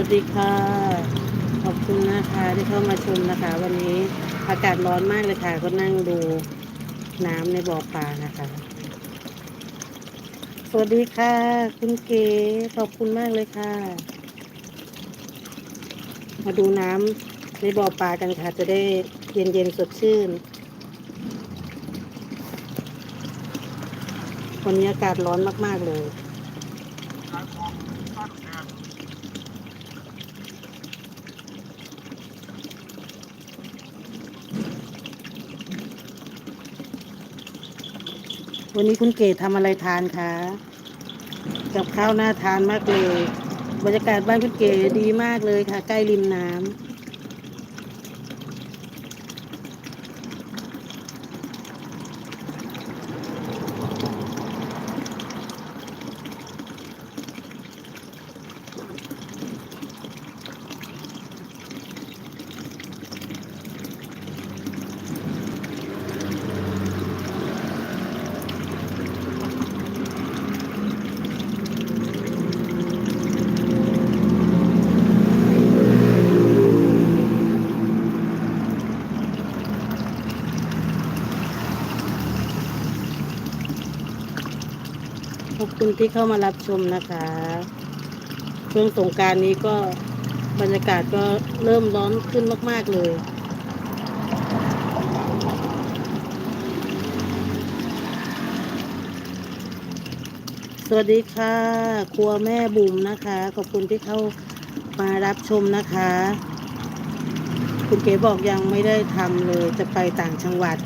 วัสดีค่ะ ขอบคุณนะคะที่เข้ามาชมนะคะ วันนี้อากาศร้อนมากเลยค่ะ ก็นั่งดูน้ำในบ่อปลานะคะ สวัสดีค่ะ คุณเก๋ขอบคุณมากเลยค่ะ มาดูน้ำในบ่อปลากันค่ะ จะได้เย็นเย็นๆสดชื่น วันนี้อากาศร้อนมากๆเลย วันนี้คุณเกดทำอะไรทานคะ กับข้าวน่าทานมากเลย บรรยากาศบ้านคุณเกดดีมากเลยค่ะ ใกล้ริมน้ำ คุณที่เข้ามารับชมนะคะ ช่วงสงการนี้ก็บรรยากาศก็เริ่มร้อนขึ้นมาก ๆ เลยสวัสดีค่ะ ครัวแม่บุ๋มนะคะ ขอบคุณที่เข้ามารับชมนะคะ คุณเก๋บอกยังไม่ได้ทำเลยจะไปต่างจังหวัด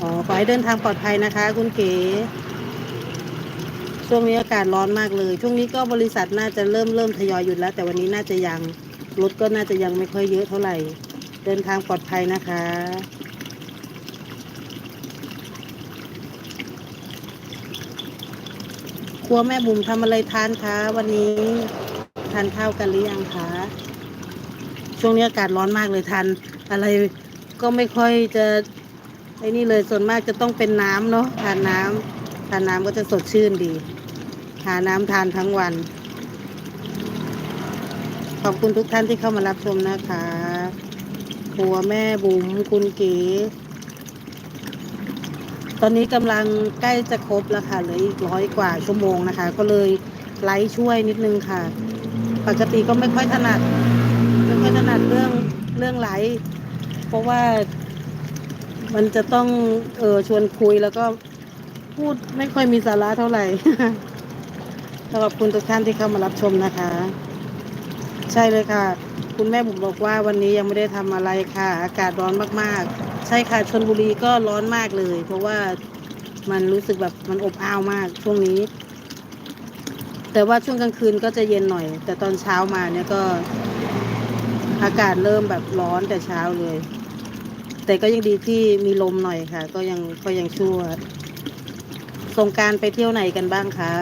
อ๋อขอให้เดินทางปลอดภัยนะคะ คุณเก๋ ช่วงนี้อากาศร้อนมากเลย ช่วงนี้ก็บริษัทน่าจะเริ่มเริ่มทยอยหยุดแล้ว แต่วันนี้น่าจะยังรถก็น่าจะยังไม่ค่อยเยอะเท่าไหร่ เดินทางปลอดภัยนะคะ ครัวแม่บุ๋มทำอะไรทานคะวันนี้ทานข้าวกันหรือยังคะช่วงนี้อากาศร้อนมากเลยทานอะไรก็ไม่ค่อยจะไอ้นี่เลยส่วนมากจะต้องเป็นน้ำเนาะทานน้ำทานน้ำก็จะสดชื่นดี หาน้ำทานทั้งวัน ขอบคุณทุกท่านที่เข้ามารับชมนะคะครัวแม่บุ๋มคุณเก๋ตอนนี้กำลังใกล้จะครบแล้วค่ะเหลืออีกร้อยกว่าชั่วโมงนะคะ ก็เลยไลฟ์ช่วยนิดนึงค่ะ ปกติก็ไม่ค่อยถนัดไม่ค่อยถนัดเรื่องเรื่องไลฟ์เพราะว่ามันจะต้องเออชวนคุยแล้วก็พูดไม่ค่อยมีสาระเท่าไหร่ ขอบคุณทุกท่านที่เข้ามารับชมนะคะ ใช่เลยค่ะ คุณแม่บุ๋มบอกว่าวันนี้ยังไม่ได้ทำอะไรค่ะ อากาศร้อนมากๆ ใช่ค่ะชนบุรีก็ร้อนมากเลย เพราะว่ามันรู้สึกแบบมันอบอ้าวมากช่วงนี้ แต่ว่าช่วงกลางคืนก็จะเย็นหน่อย แต่ตอนเช้ามาเนี่ยก็ อากาศเริ่มแบบร้อนแต่เช้าเลย แต่ก็ยังดีที่มีลมหน่อยค่ะ ก็ยังก็ยังชั่วสงการไปเที่ยวไหนกันบ้างคะ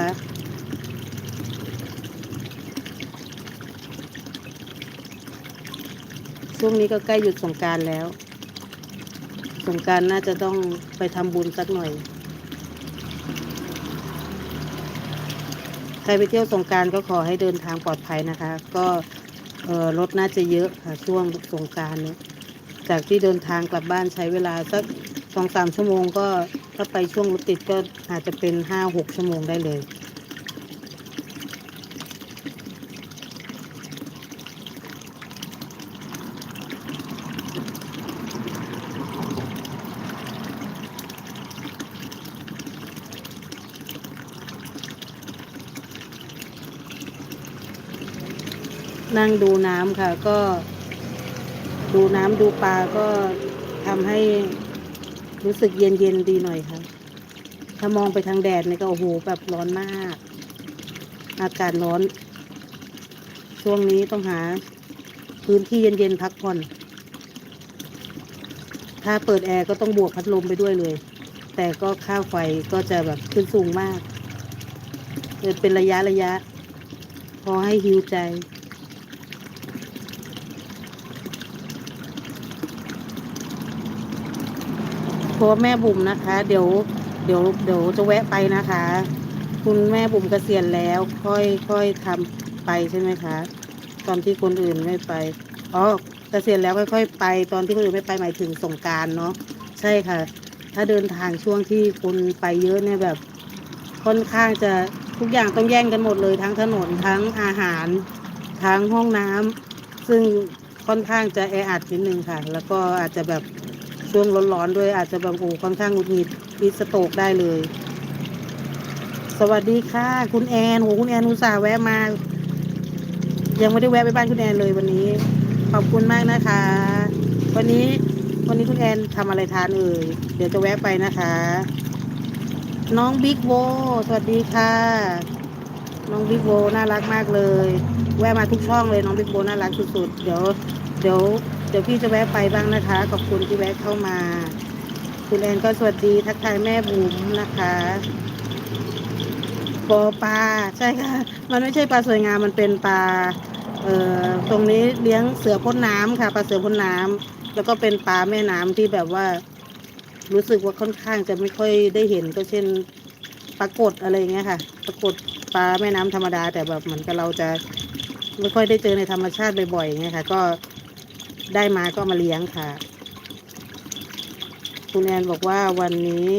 ช่วงนี้ก็ใกล้หยุดสงการแล้ว สงการน่าจะต้องไปทำบุญสักหน่อย ใครไปเที่ยวสงการก็ขอให้เดินทางปลอดภัยนะคะ ก็รถน่าจะเยอะค่ะช่วงสงการเนี่ยจากที่เดินทางกลับบ้านใช้เวลาสักสองสามชั่วโมงก็ถ้าไปช่วงรถติดก็อาจจะเป็นห้าหกชั่วโมงได้เลย นั่งดูน้ำค่ะ ก็ ดูน้ำดูปลาก็ทำให้รู้สึกเย็นเย็นดีหน่อยค่ะ ถ้ามองไปทางแดดเนี่ยก็โอ้โหแบบร้อนมาก อากาศร้อน ช่วงนี้ต้องหา พื้นที่เย็นๆพักผ่อน ถ้าเปิดแอร์ก็ต้องบวกพัดลมไปด้วยเลย แต่ก็ค่าไฟก็จะแบบขึ้นสูงมากเกิดเป็นระยะระยะ พอให้หิวใจ เพราะว่าแม่บุ๋มนะคะ เดี๋ยวเดี๋ยวเดี๋ยวจะแวะไปนะคะ คุณแม่บุ๋มเกษียณแล้วค่อยค่อยทำไปใช่ไหมคะ ตอนที่คนอื่นไม่ไปอ๋อเกษียณแล้วค่อย ๆ ไป ตอนที่คนอื่นไม่ไปหมายถึงสงการเนาะใช่ค่ะ ถ้าเดินทางช่วงที่คนไปเยอะเนี่ยแบบ ค่อนข้างจะทุกอย่างต้องแย่งกันหมดเลยทั้งถนนทั้งอาหาร ทั้งห้องน้ำซึ่งค่อนข้างจะแออัดนิดนึงค่ะ แล้วก็อาจจะแบบ ช่วงร้อนๆด้วยอาจจะแบบโอ้ค่อนข้างหงุดหงิดพิสโตกได้เลย สวัสดีค่ะ คุณแอนโหคุณแอนอุตส่าห์แวะมา ยังไม่ได้แวะไปบ้านคุณแอนเลยวันนี้ ขอบคุณมากนะคะ วันนี้วันนี้คุณแอนทำอะไรทานเอ่ยเดี๋ยวจะแวะไปนะคะ น้องบิ๊กโวสวัสดีค่ะ น้องบิ๊กโวน่ารักมากเลย แวะมาทุกช่องเลยน้องบิ๊กโวน่ารักสุดๆเดี๋ยว เดี๋ยวเดี๋ยวพี่จะแวะไปบ้างนะคะ ขอบคุณที่แวะเข้ามา คุณแอนก็สวัสดีทักทายแม่บุ๋มนะคะปอปลาใช่ค่ะ มันไม่ใช่ปลาสวยงามมันเป็นปลาเอ่อตรงนี้เลี้ยงเสือพ่นน้ำค่ะปลาเสือพ่นน้ำแล้วก็เป็นปลาแม่น้ำที่แบบว่า รู้สึกว่าค่อนข้างจะไม่ค่อยได้เห็นก็เช่นปรากฏอะไรเงี้ยค่ะปรากฏปลาแม่น้ำธรรมดา แต่แบบเหมือนกับเราจะไม่ค่อยได้เจอในธรรมชาติบ่อยๆอย่างเงี้ยค่ะ ก็ ได้มาก็มาเลี้ยงค่ะ คุณแอนบอกว่าวันนี้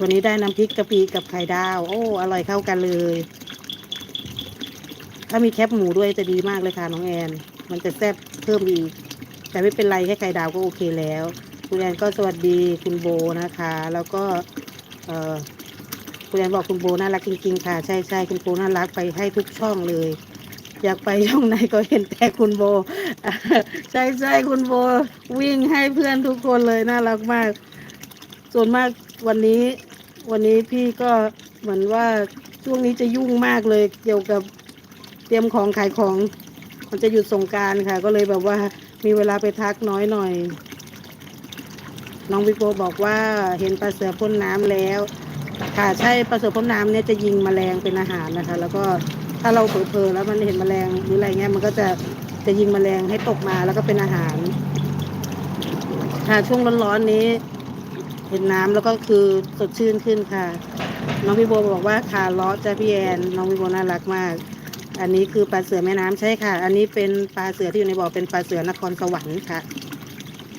วันนี้ได้น้ำพริกกะปิกับไข่ดาว โอ้ อร่อยเข้ากันเลย ถ้ามีแคบหมูด้วยจะดีมากเลยค่ะน้องแอน มันจะแซ่บเพิ่มอีก แต่ไม่เป็นไรแค่ไข่ดาวก็โอเคแล้ว คุณแอนก็สวัสดีคุณโบนะคะ แล้วก็เคุณแอนบอกคุณโบน่ารักจริงๆค่ะ ใช่ใช่คุณโบน่ารักไปให้ทุกช่องเลย อยากไปช่องไหนก็เห็นแต่คุณโบ ใช่ใช่คุณโบวิ่งให้เพื่อนทุกคนเลยน่ารักมาก ส่วนมากวันนี้ วันนี้พี่ก็เหมือนว่าช่วงนี้จะยุ่งมากเลยเกี่ยวกับเตรียมของขายของมันจะหยุดสงการค่ะ ก็เลยแบบว่ามีเวลาไปทักน้อยหน่อย น้องวิโกบอกว่าเห็นปลาเสือพ่นน้ำแล้ว ค่ะใช่ปลาเสือพ่นน้ำเนี่ยจะยิงแมลงเป็นอาหารนะคะ แล้วก็ ถ้าเราเผลอๆแล้วมันเห็นแมลงหรืออะไรเงี้ยมันก็จะจะยิงแมลงให้ตกมาแล้วก็เป็นอาหารค่ะช่วงร้อนๆนี้ เห็นน้ำแล้วก็คือสดชื่นขึ้นค่ะ น้องพี่โบบอกว่าขาเลาะจ้าพี่แอนน้องพี่โบน่ารักมาก อันนี้คือปลาเสือแม่น้ำใช่ค่ะ อันนี้เป็นปลาเสือที่อยู่ในบ่อเป็นปลาเสือนครสวรรค์ค่ะ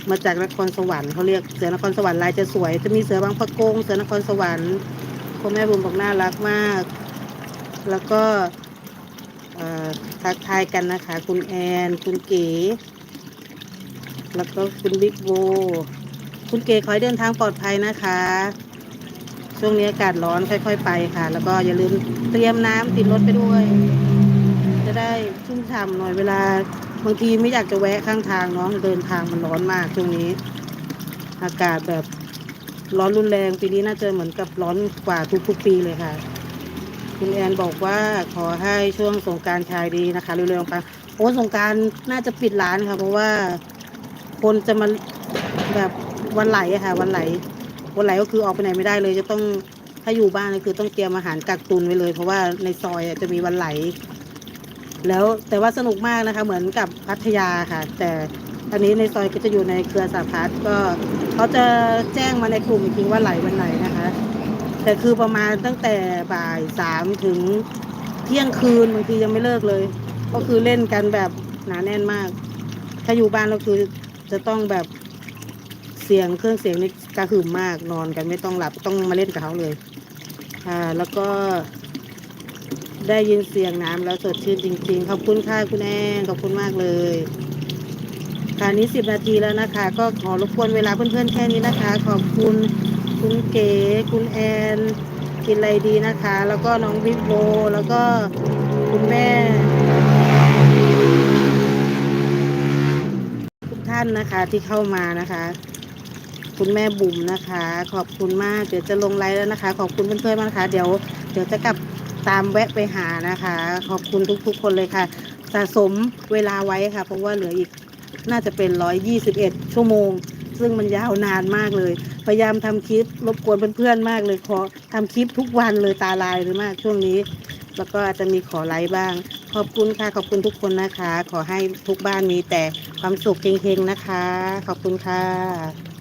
มาจากนครสวรรค์เขาเรียกเสือนครสวรรค์ลายจะสวย จะมีเสือบางปะกงเสือนครสวรรค์พ่อแม่บุญบอกน่ารักมาก แล้วก็ ทักทายกันนะคะ คุณแอน คุณเก๋ แล้วก็คุณบิ๊กโบ คุณเก๋ขอให้เดินทางปลอดภัยนะคะ ช่วงนี้อากาศร้อนค่อย ๆ ไปค่ะ แล้วก็อย่าลืมเตรียมน้ำติดรถไปด้วย จะได้ชุ่มฉ่ำหน่อยเวลาบางทีไม่อยากจะแวะข้างทางเนาะเดินทางมันร้อนมากช่วงนี้ อากาศแบบร้อนรุนแรงปีนี้น่าจะเหมือนกับร้อนกว่าทุกๆปีเลยค่ะ คุณแอนบอกว่าขอให้ช่วงสงการชายดีนะคะเร็วๆไปโอ้สงการน่าจะปิดร้านค่ะ เพราะว่าคนจะมาแบบวันไหลอะค่ะ วันไหล วันไหลก็คือออกไปไหนไม่ได้เลย จะต้องถ้าอยู่บ้านก็คือต้องเตรียมอาหารกักตุนไว้เลย เพราะว่าในซอยจะมีวันไหล แล้วแต่ว่าสนุกมากนะคะ เหมือนกับพัทยาค่ะ แต่อันนี้ในซอยก็จะอยู่ในเครือสาพัฒน์ก็เขาจะแจ้งมาในกลุ่มอีกทีว่าไหลวันไหนนะคะ แต่คือประมาณตั้งแต่บ่ายสามถึงเที่ยงคืนบางทียังไม่เลิกเลย ก็คือเล่นกันแบบหนาแน่นมาก ถ้าอยู่บ้านก็คือจะต้องแบบเสียงเครื่องเสียงนี่กระหึ่มมากนอนกันไม่ต้องหลับต้องมาเล่นกับเขาเลยค่ะแล้วก็ได้ยินเสียงน้ำแล้วสดชื่นจริง ๆ ขอบคุณค่ะคุณแอนขอบคุณมากเลย ค่ะนี้สิบนาทีแล้วนะคะ ก็ขอรบกวนเวลาเพื่อนๆแค่นี้นะคะ ขอบคุณ คุณเก๋ คุณแอน กินอะไรดีนะคะ แล้วก็น้องบิ๊กโบ แล้วก็คุณแม่ ทุกท่านนะคะที่เข้ามานะคะ คุณแม่บุ๋มนะคะ ขอบคุณมาก เดี๋ยวจะลงไลน์แล้วนะคะ ขอบคุณเพื่อนๆมากนะคะเดี๋ยว เดี๋ยวจะกลับตามแวะไปหานะคะ ขอบคุณทุกๆคนเลยค่ะ สะสมเวลาไว้ค่ะ เพราะว่าเหลืออีกน่าจะเป็นร้อยยี่สิบเอ็ดชั่วโมง ซึ่งมันยาวนานมากเลย พยายามทำคลิปรบกวนเพื่อนๆมากเลยขอทำคลิปทุกวันเลยตาลายเลยมากช่วงนี้ แล้วก็อาจจะมีขอไลค์บ้าง ขอบคุณค่ะขอบคุณทุกคนนะคะ ขอให้ทุกบ้านมีแต่ความสุขเฮงๆนะคะ ขอบคุณค่ะ